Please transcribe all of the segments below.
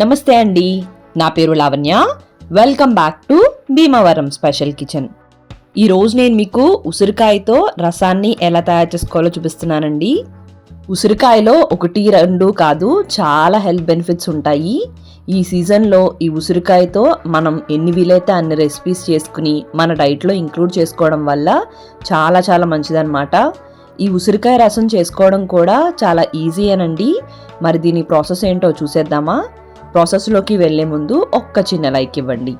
నమస్తే అండి. నా పేరు Lavanya. Welcome back to Bhimavaram special kitchen ఈరోజు నేను మీకు ఉసిరికాయతో రసాన్ని ఎలా తయారు చేసుకోవాలో చూపిస్తున్నానండి. ఉసిరికాయలో ఒకటి రెండు కాదు చాలా హెల్త్ బెనిఫిట్స్ ఉంటాయి. ఈ సీజన్లో ఈ ఉసిరికాయతో మనం ఎన్ని వీలైతే అన్ని రెసిపీస్ చేసుకుని మన డైట్లో ఇంక్లూడ్ చేసుకోవడం వల్ల చాలా చాలా మంచిదన్నమాట. ఈ ఉసిరికాయ రసం చేసుకోవడం కూడా చాలా ఈజీ అనండి. మరి దీని ప్రాసెస్ ఏంటో చూసేద్దామా? ప్రాసెస్లోకి వెళ్ళే ముందు ఒక్క చిన్న లైక్ ఇవ్వండి.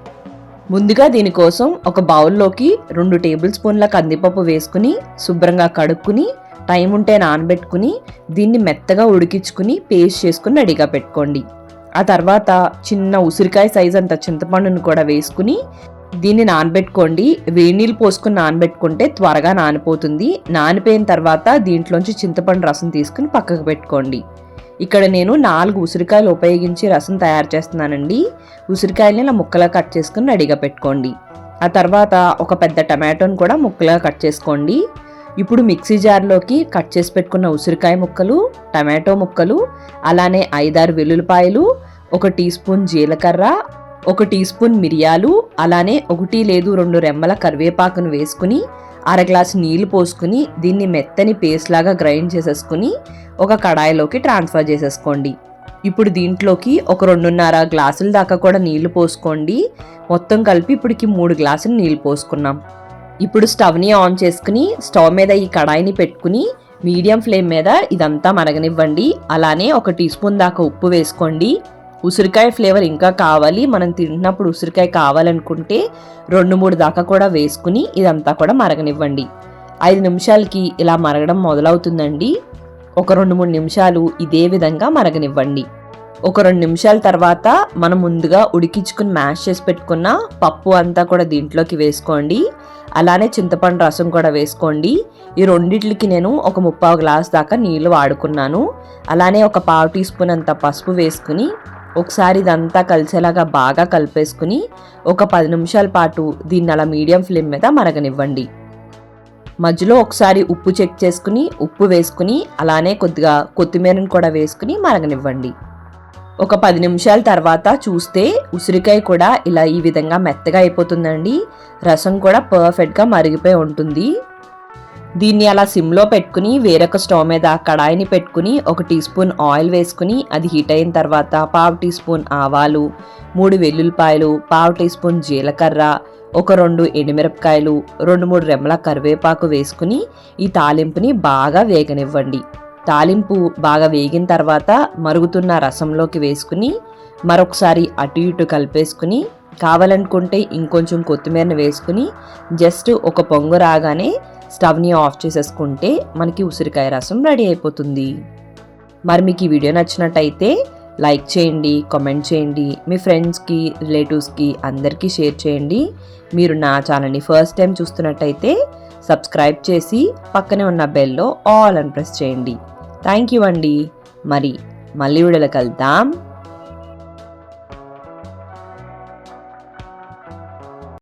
ముందుగా దీనికోసం ఒక బౌల్లోకి రెండు టేబుల్ స్పూన్ల కందిపప్పు వేసుకుని శుభ్రంగా కడుక్కుని టైం ఉంటే నానబెట్టుకుని దీన్ని మెత్తగా ఉడికించుకుని పేస్ట్ చేసుకుని రెడీగా పెట్టుకోండి. ఆ తర్వాత చిన్న ఉసిరికాయ సైజ్ అంత చింతపండును కూడా వేసుకుని దీన్ని నానబెట్టుకోండి. వేడి నీళ్ళు పోసుకుని నానబెట్టుకుంటే త్వరగా నానిపోతుంది. నానిపోయిన తర్వాత దీంట్లోంచి చింతపండు రసం తీసుకుని పక్కకు పెట్టుకోండి. ఇక్కడ నేను నాలుగు ఉసిరికాయలు ఉపయోగించి రసం తయారు చేస్తున్నానండి. ఉసిరికాయల్ని ఇలా ముక్కలా కట్ చేసుకుని రెడీగా పెట్టుకోండి. ఆ తర్వాత ఒక పెద్ద టమాటోని కూడా ముక్కలుగా కట్ చేసుకోండి. ఇప్పుడు మిక్సీ జార్లోకి కట్ చేసి పెట్టుకున్న ఉసిరికాయ ముక్కలు టమాటో ముక్కలు అలానే ఐదారు వెల్లుల్లిపాయలు ఒక టీ స్పూన్ జీలకర్ర ఒక టీ స్పూన్ మిరియాలు అలానే ఒకటి లేదు రెండు రెమ్మల కరివేపాకును వేసుకుని అర గ్లాస్ నీళ్ళు పోసుకుని దీన్ని మెత్తని పేస్ట్ లాగా గ్రైండ్ చేసేసుకుని ఒక కడాయిలోకి ట్రాన్స్ఫర్ చేసేసుకోండి. ఇప్పుడు దీంట్లోకి ఒక రెండున్నర గ్లాసుల దాకా కూడా నీళ్ళు పోసుకోండి. మొత్తం కలిపి ఇప్పటికి మూడు గ్లాసులు నీళ్ళు పోసుకున్నాం. ఇప్పుడు స్టవ్ని ఆన్ చేసుకుని స్టవ్ మీద ఈ కడాయిని పెట్టుకుని మీడియం ఫ్లేమ్ మీద ఇదంతా మరగనివ్వండి. అలానే ఒక టీ స్పూన్ దాకా ఉప్పు వేసుకోండి. ఉసిరికాయ ఫ్లేవర్ ఇంకా కావాలి. మనం తింటున్నప్పుడు ఉసిరికాయ కావాలనుకుంటే రెండు మూడు దాకా కూడా వేసుకుని ఇదంతా కూడా మరగనివ్వండి. ఐదు నిమిషాలకి ఇలా మరగడం మొదలవుతుందండి. ఒక రెండు మూడు నిమిషాలు ఇదే విధంగా మరగనివ్వండి. ఒక రెండు నిమిషాల తర్వాత మనం ముందుగా ఉడికించుకుని మ్యాష్ చేసి పెట్టుకున్న పప్పు అంతా కూడా దీంట్లోకి వేసుకోండి. అలానే చింతపండు రసం కూడా వేసుకోండి. ఈ రెండిట్లకి నేను ఒక ముప్పావు గ్లాస్ దాకా నీళ్ళు వాడుకున్నాను. అలానే ఒక పావు టీ స్పూన్ అంత పసుపు వేసుకుని ఒకసారి ఇదంతా కలిసేలాగా బాగా కలిపేసుకుని ఒక పది నిమిషాల పాటు దీన్ని అలా మీడియం ఫ్లేమ్ మీద మరగనివ్వండి. మధ్యలో ఒకసారి ఉప్పు చెక్ చేసుకుని ఉప్పు వేసుకుని అలానే కొద్దిగా కొత్తిమీరను కూడా వేసుకుని మరగనివ్వండి. ఒక పది నిమిషాల తర్వాత చూస్తే ఉసిరికాయ కూడా ఇలా ఈ విధంగా మెత్తగా అయిపోతుందండి. రసం కూడా పర్ఫెక్ట్గా మరిగిపోయి ఉంటుంది. దీన్ని అలా సిమ్లో పెట్టుకుని వేరొక స్టవ్ మీద కడాయిని పెట్టుకుని ఒక టీ స్పూన్ ఆయిల్ వేసుకుని అది హీట్ అయిన తర్వాత పావు టీ స్పూన్ ఆవాలు మూడు వెల్లుల్లిపాయలు పావు టీ స్పూన్ జీలకర్ర ఒక రెండు ఎండుమిరపకాయలు రెండు మూడు రెమ్మల కరివేపాకు వేసుకుని ఈ తాలింపుని బాగా వేగనివ్వండి. తాలింపు బాగా వేగిన తర్వాత మరుగుతున్న రసంలోకి వేసుకుని మరొకసారి అటు ఇటు కలిపేసుకుని కావాలనుకుంటే ఇంకొంచెం కొత్తిమీరని వేసుకుని జస్ట్ ఒక పొంగు రాగానే స్టవ్ని ఆఫ్ చేసేసుకుంటే మనకి ఉసిరికాయ రసం రెడీ అయిపోతుంది. మరి మీకు ఈ వీడియో నచ్చినట్టయితే లైక్ చేయండి కామెంట్ చేయండి మీ ఫ్రెండ్స్కి రిలేటివ్స్కి అందరికీ షేర్ చేయండి. మీరు నా ఛానల్ని ఫస్ట్ టైం చూస్తున్నట్టయితే సబ్స్క్రైబ్ చేసి పక్కనే ఉన్న బెల్లో ఆల్ అని ప్రెస్ చేయండి. థ్యాంక్ యూ అండి. మరి మళ్ళీ వీడియోలో కలుద్దాం.